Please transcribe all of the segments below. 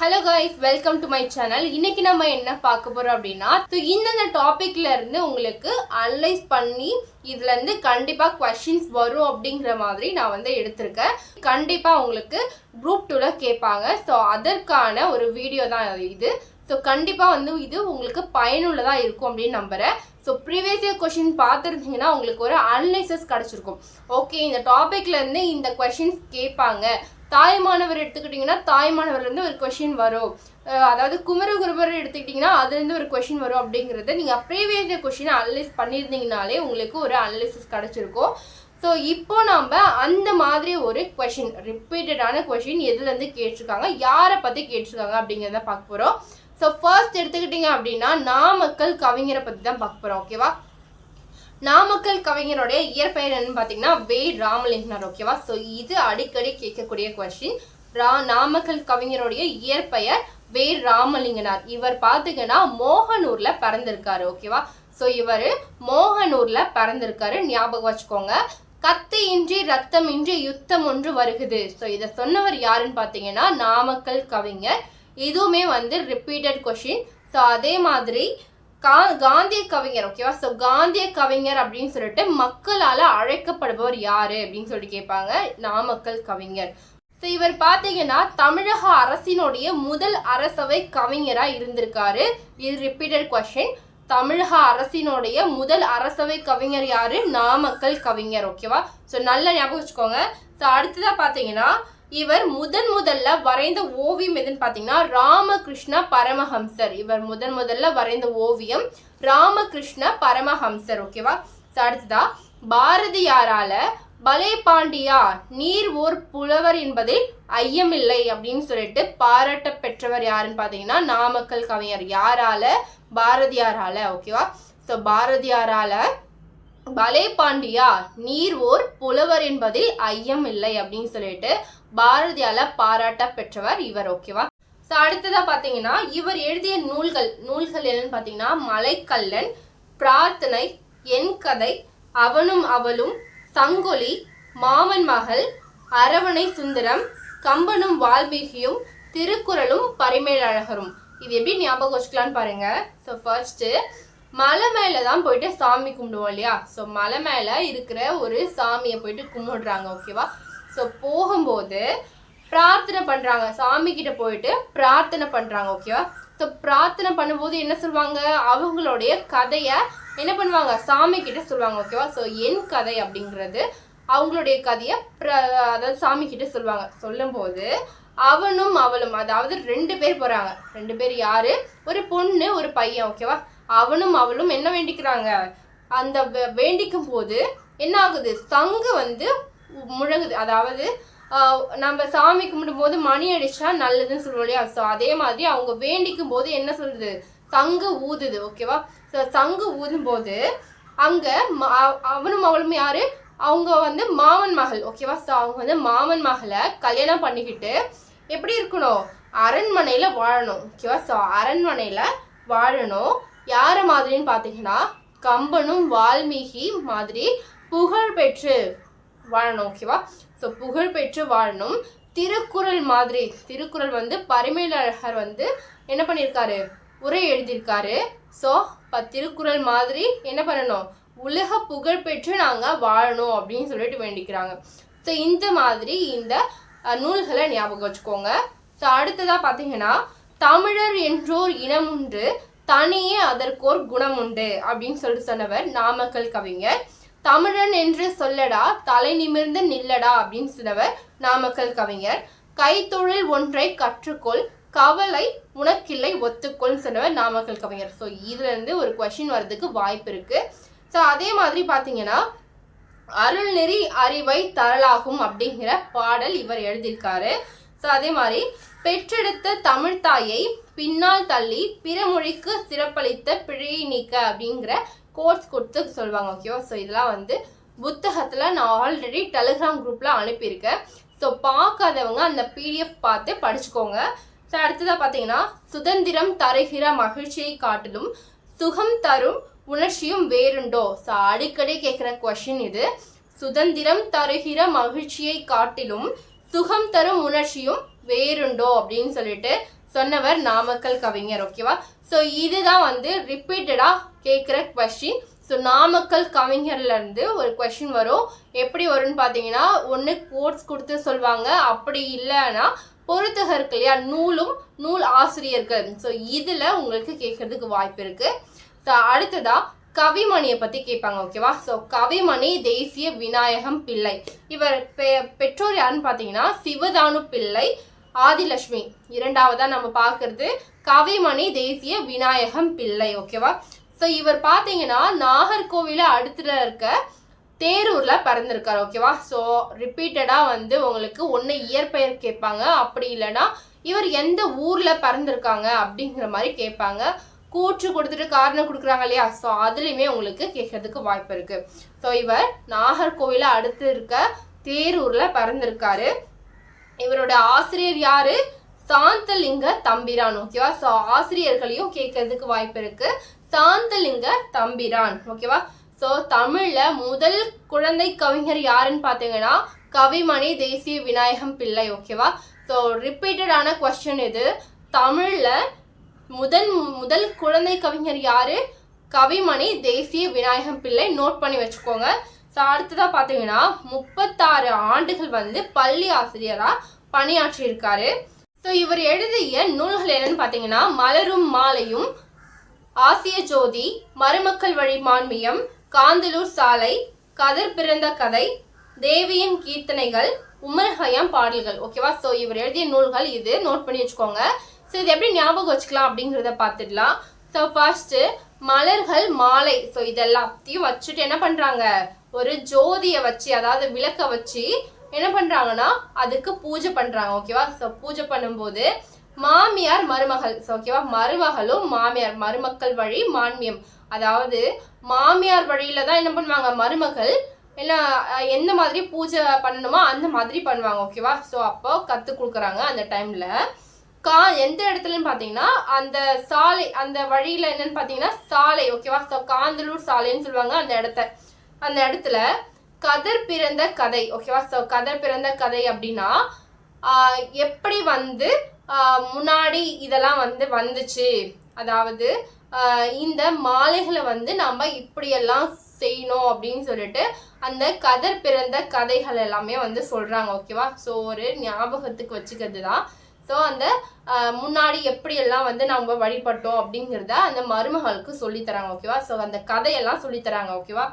Hello guys welcome to my channel இன்னைக்கு நம்ம என்ன பார்க்க போறோம் அப்படின்னா ஸோ இந்தந்த டாபிக்ல இருந்து உங்களுக்கு அனலைஸ் பண்ணி இதுல இருந்து கண்டிப்பா கொஷின்ஸ் வரும் அப்படிங்கிற மாதிரி நான் வந்து எடுத்திருக்கேன். கண்டிப்பா உங்களுக்கு குரூப் டூல கேட்பாங்க. ஸோ அதற்கான ஒரு வீடியோ தான் இது. ஸோ கண்டிப்பாக வந்து இது உங்களுக்கு பயனுள்ளதாக இருக்கும் அப்படின்னு நம்புகிறேன் ஸோ ப்ரீவியஸ் இயர் கொஷின் பார்த்துருந்தீங்கன்னா உங்களுக்கு ஒரு அனலைசஸ் கிடச்சிருக்கும். ஓகே இந்த டாப்பிக்லேருந்து இந்த கொஷின்ஸ் கேட்பாங்க. தாய்மானவர் எடுத்துக்கிட்டிங்கன்னா தாய்மானவர்லேருந்து ஒரு கொஷின் வரும். அதாவது குமரகுருபர் எடுத்துக்கிட்டிங்கன்னா அதுலேருந்து ஒரு கொஷின் வரும் அப்படிங்கிறத நீங்கள் ப்ரீவியஸ் கொஷினை அனலைஸ் பண்ணியிருந்தீங்கனாலே உங்களுக்கு ஒரு அனலைசிஸ் கிடச்சிருக்கும். ஸோ இப்போ நம்ம அந்த மாதிரி ஒரு கொஷின் ரிப்பீட்டடான கொஷின் எதுலேருந்து கேட்டிருக்காங்க யாரை பற்றி கேட்டிருக்காங்க அப்படிங்கிறத பார்க்க போகிறோம் ஸோ ஃபர்ஸ்ட் எடுத்துக்கிட்டிங்க அப்படின்னா நாமக்கல் கவிஞரை பற்றி தான் பார்க்க போகிறோம் ஓகேவா நாமக்கல் கவிஞருடைய இயற்பெயர் என்னன்னு பார்த்தீங்கன்னா வே. ராமலிங்கனார் ஓகேவா ஸோ இது அடிக்கடி கேட்கக்கூடிய கொஸ்டின் ரா நாமக்கல் கவிஞருடைய இயற்பெயர் வே. ராமலிங்கனார். இவர் பார்த்தீங்கன்னா மோகனூர்ல பிறந்திருக்காரு ஓகேவா ஸோ இவர் மோகனூர்ல பிறந்திருக்காரு ஞாபகம் வச்சுக்கோங்க. கத்தியின்றி ரத்தமின்றி யுத்தம் ஒன்று வருகுது. ஸோ இதை சொன்னவர் யாருன்னு பார்த்தீங்கன்னா நாமக்கல் கவிஞர். இதுவுமே வந்து ரிப்பீட்டட் கொஷின் ஸோ அதே மாதிரி கா காந்திய கவிஞர் ஓகேவா ஸோ காந்திய கவிஞர் அப்படின்னு சொல்லிட்டு மக்களால் அழைக்கப்படுபவர் யாரு அப்படின்னு சொல்லிட்டு கேட்பாங்க. நாமக்கல் கவிஞர். ஸோ இவர் பார்த்தீங்கன்னா தமிழக அரசினுடைய முதல் அரசவை கவிஞராக இருந்திருக்காரு. இது ரிப்பீட்டட் கொஷின் தமிழக அரசினுடைய முதல் அரசவை கவிஞர் யாரு? நாமக்கல் கவிஞர் ஓகேவா ஸோ நல்ல ஞாபகம் வச்சுக்கோங்க. ஸோ அடுத்ததாக பார்த்தீங்கன்னா இவர் முதன் முதல்ல வரைந்த ஓவியம் எதுன்னு பார்த்தீங்கன்னா ராமகிருஷ்ண பரமஹம்சர். இவர் முதன் முதல்ல வரைந்த ஓவியம் ராமகிருஷ்ண பரமஹம்சர் ஓகேவா? அடுத்ததா பாரதியாரால பலே பாண்டியா நீர் ஓர் புலவர் என்பதில் ஐயமில்லை அப்படின்னு சொல்லிட்டு பாராட்ட பெற்றவர் யாருன்னு பார்த்தீங்கன்னா நாமக்கல் கவிஞர். யாரால? பாரதியாரால ஓகேவா? ஸோ பாரதியாரால பலே பாண்டியா நீர் ஓர் புலவர் என்பதில் ஐயம் இல்லை அப்படின்னு சொல்லிட்டு பாரதியால பாராட்ட பெற்றவர் இவர் ஓகேவா ஸோ அடுத்ததாக பார்த்தீங்கன்னா இவர் எழுதிய நூல்கள் நூல்கள் என்னன்னு பார்த்தீங்கன்னா மலைக்கல்லன் பிரார்த்தனை என் கதை அவனும் அவளும் சங்கொலி மாமன் மகள் அரவணை சுந்தரம் கம்பனும் வால்மீகியும் திருக்குறளும் பரிமேலழகரும். இது எப்படி ஞாபகம் வச்சுக்கலான்னு பாருங்க. ஸோ ஃபர்ஸ்ட்டு மலை மேலே தான் போயிட்டு சாமி கும்பிடுவோம் இல்லையா? ஸோ மலை மேலே இருக்கிற ஒரு சாமியை போயிட்டு கும்பிடுறாங்க ஓகேவா ஸோ போகும்போது பிரார்த்தனை பண்ணுறாங்க சாமி கிட்ட போயிட்டு பிரார்த்தனை பண்ணுறாங்க ஓகேவா ஸோ பிரார்த்தனை பண்ணும்போது என்ன சொல்லுவாங்க? அவங்களுடைய கதையை என்ன பண்ணுவாங்க? சாமி கிட்ட சொல்லுவாங்க ஓகேவா ஸோ என் கதை அப்படிங்கிறது அவங்களுடைய கதையை ப்ர அதாவது சாமி கிட்ட சொல்லுவாங்க. சொல்லும்போது அவனும் அவளும் அதாவது ரெண்டு பேர் போகிறாங்க ரெண்டு பேர் யார்? ஒரு பொண்ணு ஒரு பையன் ஓகேவா அவனும் அவளும் என்ன வேண்டிக்கிறாங்க? அந்த வேண்டிக்கும் போது என்ன ஆகுது சங்கு வந்து முழங்குது அதாவது நம்ம சாமி கும்பிடும் போது மணி அடிச்சா நல்லதுன்னு சொல்லுவோம் இல்லையா? ஸோ அதே மாதிரி அவங்க வேண்டிக்கும் போது என்ன சொல்லுது சங்கு ஊதுது. ஓகேவா ஸோ சங்கு ஊதும் போது அங்க அவனும் அவளும் யாரு? அவங்க வந்து மாமன் மகள். ஓகேவா ஸோ அவங்க வந்து மாமன் மகளை கல்யாணம் பண்ணிக்கிட்டு எப்படி இருக்கணும்? அரண்மனையில வாழணும். ஓகேவா ஸோ அரண்மனையில வாழணும். யார மாதிரின்னு பார்த்தீங்கன்னா கம்பனும் வால்மீகி மாதிரி புகழ்பெற்று வாழணும் ஓகேவா ஸோ புகழ்பெற்று வாழணும். திருக்குறள் மாதிரி திருக்குறள் வந்து பரிமேலழகர் வந்து என்ன பண்ணியிருக்காரு உரை எழுதியிருக்காரு. ஸோ இப்போ திருக்குறள் மாதிரி என்ன பண்ணணும்? உலக புகழ் பெற்று நாங்கள் வாழணும் அப்படின்னு சொல்லிட்டு வேண்டிக்கிறாங்க. ஸோ இந்த மாதிரி இந்த நூல்களை ஞாபகம் வச்சுக்கோங்க. ஸோ அடுத்ததாக பார்த்தீங்கன்னா தமிழர் என்றோர் இனம் ஒன்று தனியே அதற்கோர் குணம் உண்டு அப்படின்னு சொல்லிட்டு சொன்னவர் நாமக்கல் கவிஞர். தமிழன் என்று சொல்லடா தலை நிமிர்ந்து நில்லடா அப்படின்னு சொன்னவர் நாமக்கல் கவிஞர். கைத்தொழில் ஒன்றை கற்றுக்கொள் கவலை உனக்கில்லை ஒத்துக்கொள்னு சொன்னவர் நாமக்கல் கவிஞர். ஸோ இதுல இருந்து ஒரு கொஷின் வர்றதுக்கு வாய்ப்பு இருக்கு. ஸோ அதே மாதிரி பார்த்தீங்கன்னா அருள்நெறி அறிவை தரலாகும் அப்படிங்கிற பாடல் இவர் எழுதியிருக்காரு. ஸோ அதே மாதிரி பெற்றெடுத்த தமிழ் தாயை பின்னால் தள்ளி பிற மொழிக்கு சிறப்பளித்த பிழையை நீக்க அப்படிங்கிற கோட்ஸ் கொடுத்து சொல்லுவாங்க ஓகேவா ஸோ இதெல்லாம் வந்து புத்தகத்தில் நான் ஆல்ரெடி டெலிகிராம் குரூப்பில் அனுப்பியிருக்கேன். ஸோ பார்க்காதவங்க அந்த பிடிஎஃப் பார்த்து படிச்சுக்கோங்க. ஸோ அடுத்ததாக பார்த்தீங்கன்னா சுதந்திரம் தருகிற மகிழ்ச்சியை காட்டிலும் சுகம் தரும் உணர்ச்சியும் வேறுண்டோ? ஸோ அடிக்கடி கேட்குற கொஷின் இது. சுதந்திரம் தருகிற மகிழ்ச்சியை காட்டிலும் சுகம் தரும் உணர்ச்சியும் வேறுண்டோ? அப்படின்னு சொல்லிட்டு சொன்னவர் நாமக்கல் கவிஞர் ஓகேவா ஸோ இதுதான் வந்து ரிப்பீட்டடாக கேட்குற கொஸ்டின் ஸோ நாமக்கல் கவிஞர்லேருந்து ஒரு கொஸ்டின் வரும். எப்படி வரும்னு பார்த்தீங்கன்னா ஒன்று கோட்ஸ் கொடுத்து சொல்லுவாங்க அப்படி இல்லைன்னா பொறுத்தக இருக்கு இல்லையா? நூலும் நூல் ஆசிரியர்கள். ஸோ இதில் உங்களுக்கு கேட்கறதுக்கு வாய்ப்பு இருக்குது ஸோ அடுத்ததாக கவிமணியை பற்றி கேட்பாங்க ஓகேவா ஸோ கவிமணி தேசிய விநாயகம் பிள்ளை. இவர் பெ பெற்றோர் யாருன்னு பார்த்தீங்கன்னா சிவதானு பிள்ளை ஆதிலட்சுமி. இரண்டாவதா நம்ம பார்க்கறது கவிமணி தேசிய விநாயகம் பிள்ளை ஓகேவா ஸோ இவர் பார்த்தீங்கன்னா நாகர்கோவில அடுத்துல இருக்க தேரூர்ல பிறந்திருக்காரு ஓகேவா ஸோ ரிப்பீட்டடாக வந்து உங்களுக்கு ஒன்று இயற்பெயர் கேட்பாங்க. அப்படி இல்லைன்னா இவர் எந்த ஊர்ல பிறந்திருக்காங்க அப்படிங்கிற மாதிரி கேட்பாங்க. கூற்று கொடுத்துட்டு காரணம் கொடுக்குறாங்க இல்லையா? ஸோ அதுலேயுமே உங்களுக்கு கேட்கறதுக்கு வாய்ப்பு இருக்கு. ஸோ இவர் நாகர்கோவில அடுத்து இருக்க தேரூர்ல பிறந்திருக்காரு. இவரோட ஆசிரியர் யாரு? சாந்தலிங்க தம்பிரான் ஓகேவா ஸோ ஆசிரியர்களையும் கேட்கறதுக்கு வாய்ப்பு இருக்கு. சாந்தலிங்க தம்பிரான் ஓகேவா ஸோ தமிழ்ல முதல் குழந்தை கவிஞர் யாருன்னு பார்த்தீங்கன்னா கவிமணி தேசிய விநாயகம் பிள்ளை ஓகேவா ஸோ ரிப்பீட்டடான கொஸ்டின் இது. தமிழ்ல முதல் முதல் குழந்தை கவிஞர் யாரு? கவிமணி தேசிய விநாயகம் பிள்ளை நோட் பண்ணி வச்சுக்கோங்க. ஸோ அடுத்ததாக பார்த்தீங்கன்னா முப்பத்தாறு ஆண்டுகள் வந்து பள்ளி ஆசிரியராக பணியாற்றியிருக்காரு. ஸோ இவர் எழுதிய நூல்கள் என்னன்னு பார்த்தீங்கன்னா மலரும் மாலையும் ஆசிய ஜோதி மருமக்கள் வழி மான்மியம் காந்தலூர் சாலை கதிர் பிறந்த கதை தேவியின் கீர்த்தனைகள் உமர் பாடல்கள். ஓகேவா ஸோ இவர் எழுதிய நூல்கள் இது. நோட் பண்ணி வச்சுக்கோங்க. ஸோ இது எப்படி ஞாபகம் வச்சுக்கலாம் அப்படிங்கிறத பார்த்துடலாம். ஸோ ஃபர்ஸ்ட்டு மலர்கள் மாலை. ஸோ இதெல்லாத்தையும் வச்சுட்டு என்ன பண்ணுறாங்க ஒரு ஜோதியை வச்சு அதாவது விளக்க வச்சு என்ன பண்ணுறாங்கன்னா அதுக்கு பூஜை பண்ணுறாங்க ஓகேவா ஸோ பூஜை பண்ணும்போது மாமியார் மருமகள். ஸோ ஓகேவா மருமகளும் மாமியார் மருமக்கள் வழி மான்மியம். அதாவது மாமியார் வழியில தான் என்ன பண்ணுவாங்க? மருமகள் எல்லாம் எந்த மாதிரி பூஜை பண்ணணுமோ அந்த மாதிரி பண்ணுவாங்க ஓகேவா ஸோ அப்போ கற்றுக் கொடுக்குறாங்க அந்த டைமில் கா எந்த இடத்துலன்னு பார்த்தீங்கன்னா அந்த சாலை அந்த வழியில் என்னன்னு பார்த்தீங்கன்னா சாலை ஓகேவா ஸோ காந்தலூர் சாலைன்னு சொல்லுவாங்க அந்த இடத்த. அந்த இடத்துல கதர் பிறந்த கதை ஓகேவா ஸோ கதர் பிறந்த கதை அப்படின்னா எப்படி வந்து முன்னாடி இதெல்லாம் வந்து வந்துச்சு? அதாவது இந்த மாலைகளை வந்து நம்ம இப்படியெல்லாம் செய்யணும் அப்படின்னு சொல்லிட்டு அந்த கதர் பிறந்த கதைகள் எல்லாமே வந்து சொல்கிறாங்க ஓகேவா ஸோ ஒரு ஞாபகத்துக்கு வச்சுக்கிறது தான் ஸோ அந்த முன்னாடி எப்படியெல்லாம் வந்து நம்ம வழிபட்டோம் அப்படிங்கிறத அந்த மருமகளுக்கு சொல்லித் தராங்க ஓகேவா ஸோ அந்த கதையெல்லாம் சொல்லித் தராங்க ஓகேவா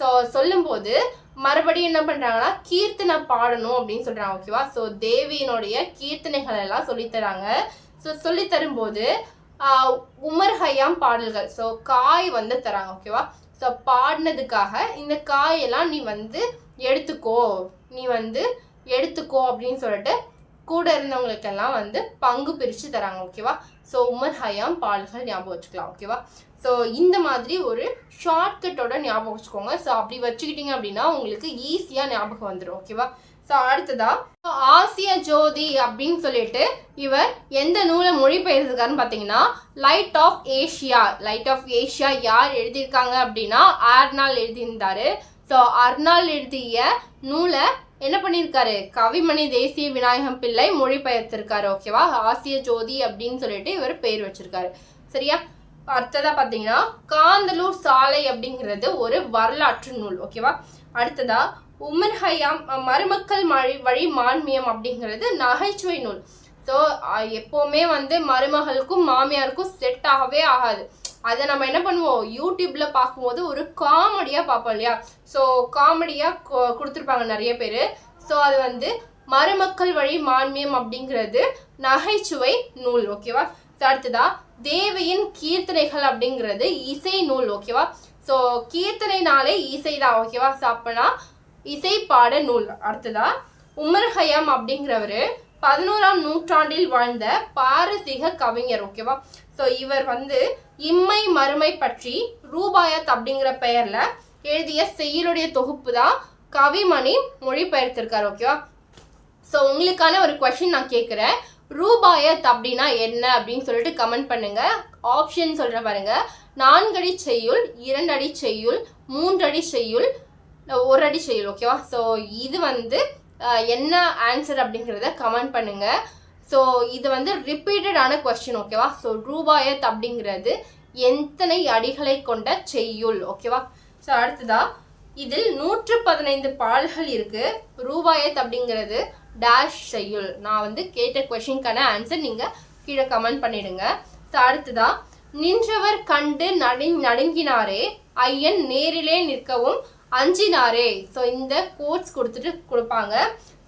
ஸோ சொல்லும்போது மறுபடியும் என்ன பண்ணுறாங்கன்னா கீர்த்தனை பாடணும் அப்படின்னு சொல்கிறாங்க ஓகேவா ஸோ தேவியினுடைய கீர்த்தனைகள் எல்லாம் சொல்லித் தராங்க ஸோ சொல்லித் தரும்போது உமர் ஹையாம் பாடல்கள். ஸோ காய் வந்து தராங்க ஓகேவா ஸோ பாடினதுக்காக இந்த காயெல்லாம் நீ வந்து எடுத்துக்கோ நீ வந்து எடுத்துக்கோ அப்படின்னு சொல்லிட்டு கூட இருந்தவங்களுக்கெல்லாம் வந்து பங்கு பிரித்து தராங்க ஓகேவா ஸோ உமர் ஹயாம் பாடல்கள் ஞாபகம் வச்சுக்கலாம் ஓகேவா ஸோ இந்த மாதிரி ஒரு ஷார்ட்கட்டோட ஞாபகம் வச்சுக்கோங்க. ஸோ அப்படி வச்சுக்கிட்டீங்க அப்படின்னா உங்களுக்கு ஈஸியாக ஞாபகம் வந்துடும் ஓகேவா ஸோ அடுத்ததா ஆசிய ஜோதி அப்படின்னு சொல்லிட்டு இவர் எந்த நூலை மொழிபெயர்த்துக்காருன்னு பார்த்தீங்கன்னா light of Asia light of Asia யார் எழுதியிருக்காங்க அப்படின்னா ஆர்னால் எழுதியிருந்தாரு. ஸோ அர்னால் எழுதிய நூலை என்ன பண்ணியிருக்காரு கவிமணி தேசிய விநாயகம் பிள்ளை மொழிபெயர்த்திருக்காரு ஓகேவா ஆசிய ஜோதி அப்படின்னு சொல்லிட்டு இவர் பெயர் வச்சிருக்காரு. சரியா? அடுத்ததா பார்த்தீங்கன்னா காந்தலூர் சாலை அப்படிங்கிறது ஒரு வரலாற்று நூல் ஓகேவா அடுத்ததா உமர் ஹயாம் மருமக்கள் மழி வழி மான்மியம் அப்படிங்கிறது நகைச்சுவை நூல். ஸோ எப்போவுமே வந்து மருமகளுக்கும் மாமியாருக்கும் செட் ஆகவே ஆகாது. அதை நம்ம என்ன பண்ணுவோம்? யூடியூப்ல பார்க்கும்போது ஒரு காமெடியாக பார்ப்போம் இல்லையா? ஸோ காமெடியாக கொடுத்துருப்பாங்க நிறைய பேர். ஸோ அது வந்து மருமக்கள் வழி மான்மியம் அப்படிங்கிறது நகைச்சுவை நூல் ஓகேவா ஸோ அடுத்ததா தேவியின் கீர்த்தனைகள் அப்படிங்கிறது இசை நூல் ஓகேவா ஸோ கீர்த்தனைனாலே இசை தான் ஓகேவா ஸோ அப்போனா இசை பாட நூல். அடுத்ததா உமர் ஹயாம் அப்படிங்கிறவரு பதினோராம் நூற்றாண்டில் வாழ்ந்த பாரசீக கவிஞர் ஓகேவா ஸோ இவர் வந்து இம்மை மறுமை பற்றி ரூபாயத் அப்படிங்கிற பெயர்ல எழுதிய செய்யுளுடைய தொகுப்பு தான் கவிமணி மொழிபெயர்த்திருக்காரு ஓகேவா ஸோ உங்களுக்கான ஒரு கொஷின் நான் கேட்குறேன் ரூபாயத் அப்படின்னா என்ன அப்படின்னு சொல்லிட்டு கமெண்ட் பண்ணுங்க. ஆப்ஷன் சொல்கிற பாருங்க. நான்கடி செய்யுள் இரண்டடி செய்யுள் மூன்றடி செய்யுள் ஒரு அடி செய்யுள் ஓகேவா ஸோ இது வந்து என்ன ஆன்சர் அப்படிங்கிறத கமெண்ட் பண்ணுங்க. ஸோ இது வந்து ரிப்பீட்டடான கொஸ்டின் ஓகேவா ஸோ ரூபாயத் அப்படிங்கிறது எத்தனை அடிகளை கொண்ட செய்யுள் ஓகேவா ஸோ அடுத்ததா இதில் நூற்று பதினைந்து பால்கள் இருக்கு. ரூபாயத் அப்படிங்கிறது டேஷ் செய்யுள். நான் வந்து கேட்ட கொஷினுக்கான ஆன்சர் நீங்கள் கீழே கமெண்ட் பண்ணிடுங்க. ஸோ அடுத்ததா நின்றவர் கண்டு நடு நடுங்கினாரே ஐயன் நேரிலே நிற்கவும் அஞ்சினாரே. ஸோ இந்த கோட்ஸ் கொடுத்துட்டு கொடுப்பாங்க.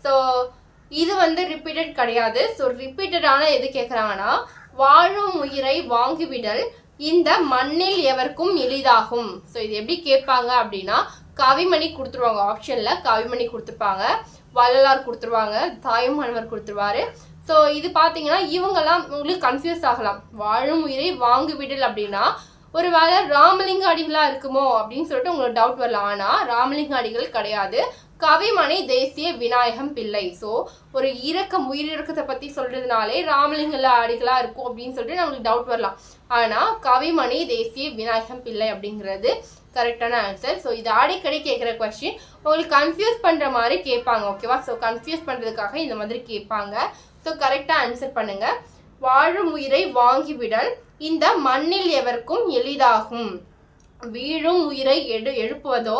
ஸோ இது வந்து ரிப்பீட்டட் கிடையாது. ஸோ ரிப்பீட்டடான எது கேட்குறாங்கன்னா வாழும் உயிரை வாங்கிவிடல். இந்த மண்ணில் எவருக்கும் எளிதாகும். ஸோ இது எப்படி கேட்பாங்க அப்படின்னா கவிமணி கொடுத்துருவாங்க. ஆப்ஷனில் கவிமணி கொடுத்துருப்பாங்க. வள்ளலார் கொடுத்துருவாங்க. தாயுமானவர் கொடுத்துருவாரு. ஸோ இது பார்த்தீங்கன்னா இவங்கெல்லாம் உங்களுக்கு கன்ஃபியூஸ் ஆகலாம். வாழும் உயிரை வாங்கிவிடல் அப்படின்னா ஒருவேளை ராமலிங்க அடிகளாக இருக்குமோ அப்படின்னு சொல்லிட்டு உங்களுக்கு டவுட் வரலாம் ஆனால் ராமலிங்க அடிகள் கிடையாது. கவிமணி தேசிய விநாயகம் பிள்ளை. ஸோ ஒரு இறக்கம் உயிரிறக்கத்தை பற்றி சொல்கிறதுனாலே ராமலிங்க அடிகளாக இருக்கும் அப்படின்னு சொல்லிட்டு நம்மளுக்கு டவுட் வரலாம் ஆனால் கவிமணி தேசிய விநாயகம் பிள்ளை அப்படிங்கிறது கரெக்டான ஆன்சர் ஸோ இது அடிக்கடி கேட்குற கொஸ்டின் உங்களுக்கு கன்ஃபியூஸ் பண்ணுற மாதிரி கேட்பாங்க ஓகேவா ஸோ கன்ஃபியூஸ் பண்ணுறதுக்காக இந்த மாதிரி கேட்பாங்க. ஸோ கரெக்டாக ஆன்சர் பண்ணுங்கள் வாழும் உயிரை வாங்கிவிடல் இந்த மண்ணில் எவருக்கும் எளிதாகும். வீழும் உயிரை எடு எழுப்புவதோ?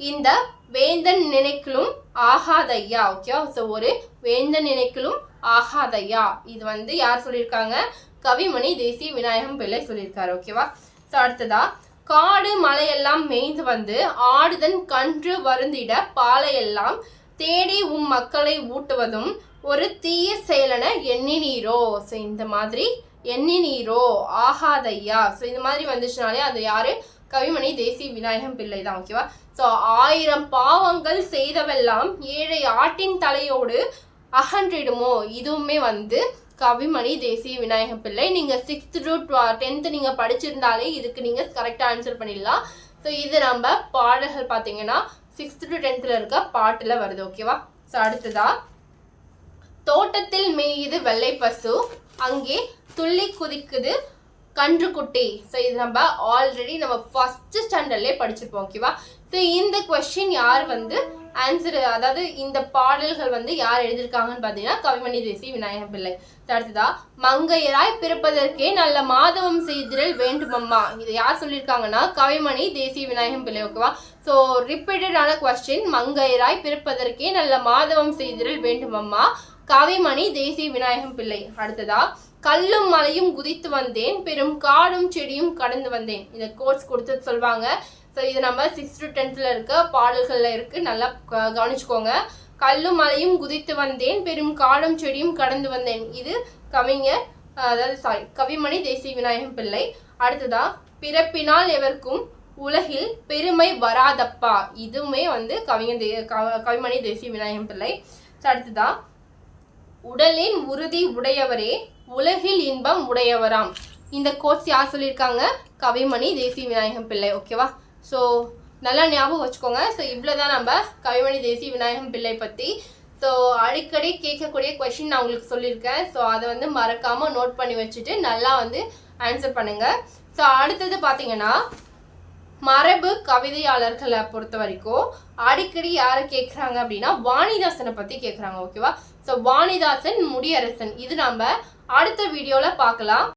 இந்த வேந்தன் நினைக்கலும் ஆகாதையா? ஓகேவா ஸோ ஒரு வேந்தன் நினைக்கலும் ஆகாதையா? இது வந்து யார் சொல்லியிருக்காங்க? கவிமணி தேசிய விநாயகம் பிள்ளை சொல்லியிருக்காரு ஓகேவா ஸோ அடுத்ததா காடு மலையெல்லாம் மேய்ந்து வந்து ஆடுதன் கன்று வருந்திட பாலையெல்லாம் தேடி உம் மக்களை ஊட்டுவதும் ஒரு தீய செயலென எண்ணினீரோ? ஸோ இந்த மாதிரி எண்ணினீரோ? ஆகாதையா? ஸோ இந்த மாதிரி வந்துச்சுனாலே அது யாரு? கவிமணி தேசிய விநாயகம் பிள்ளை தான் ஓகேவா ஸோ ஆயிரம் பாவங்கள் செய்தவெல்லாம் ஏழை ஆட்டின் தலையோடு அகன்றிடுமோ? இதுவுமே வந்து கவிமணி தேசிய விநாயகம் பிள்ளை. நீங்கள் சிக்ஸ்த் டு டென்த்து நீங்கள் படிச்சிருந்தாலே இதுக்கு நீங்கள் கரெக்டாக ஆன்சர் பண்ணிடலாம். ஸோ இது நம்ம பாடல்கள் பார்த்தீங்கன்னா சிக்ஸ்த் டு டென்த்தில் இருக்க பாட்டில் வருது ஓகேவா ஸோ அடுத்ததா தோட்டத்தில் மேயுது வெள்ளை பசு அங்கே துள்ளி குதிக்குது. கன்றுக்குட்டி ஸோ இது நம்ம ஆல்ரெடி நம்ம ஃபர்ஸ்ட் ஸ்டாண்டர்ட்லேயே படிச்சிருப்போம் ஓகேவா ஸோ இந்த கொஸ்டின் யார் வந்து ஆன்சர் அதாவது இந்த பாடல்கள் வந்து யார் எழுதியிருக்காங்கன்னு பார்த்தீங்கன்னா கவிமணி தேசி விநாயகம் பிள்ளை. அடுத்ததா மங்கையராய் பிறப்பதற்கே நல்ல மாதவம் செய்திரல் வேண்டுமம்மா. இதை யார் சொல்லியிருக்காங்கன்னா கவிமணி தேசிய விநாயகம் பிள்ளை ஓகேவா ஸோ ரிப்பீட்டடான கொஸ்டின் மங்கையராய் பிறப்பதற்கே நல்ல மாதவம் செய்திரல் வேண்டுமம்மா. கவிமணி தேசிய விநாயகம் பிள்ளை. அடுத்ததா கல்லும் மலையும் குதித்து வந்தேன். பெரும் காடும் செடியும் கடந்து வந்தேன். இந்த கோர்ஸ் கொடுத்து சொல்லுவாங்க ஸோ இது நம்ம சிக்ஸ் டு டென்த்தில் இருக்க பாடல்களில் இருக்குது நல்லா கவனிச்சுக்கோங்க. கல்லும் மலையும் குதித்து வந்தேன். பெரும் காடும் செடியும் கடந்து வந்தேன். இது கவிஞர் அதாவது சாரி கவிமணி தேசிய விநாயகம் பிள்ளை. அடுத்ததா பிறப்பினால் எவருக்கும் உலகில் பெருமை வராதப்பா. இதுவுமே வந்து கவிஞர் தே கவிமணி தேசிய விநாயகம் பிள்ளை. அடுத்ததான் உடலின் உறுதி உடையவரே உலகில் இன்பம் உடையவராம். இந்த கோட்ஸ் யார் சொல்லியிருக்காங்க? கவிமணி தேசிய விநாயகம் பிள்ளை ஓகேவா ஸோ நல்லா ஞாபகம் வச்சுக்கோங்க. ஸோ இவ்வளோ தான் நம்ம கவிமணி தேசிய விநாயகம் பிள்ளை பற்றி ஸோ அடிக்கடி கேட்கக்கூடிய கொஷின் நான் உங்களுக்கு சொல்லியிருக்கேன். ஸோ அதை வந்து மறக்காமல் நோட் பண்ணி வச்சுட்டு நல்லா வந்து ஆன்சர் பண்ணுங்கள் ஸோ அடுத்தது பார்த்தீங்கன்னா மரபு கவிதையாளர்களை பொறுத்த வரைக்கும் அடிக்கடி யாரை கேட்குறாங்க அப்படின்னா வாணிதாசனை பற்றி கேட்குறாங்க ஓகேவா ஸோ வாணிதாசன் முடியரசன். இது நம்ம அடுத்த வீடியோவில் பார்க்கலாம்.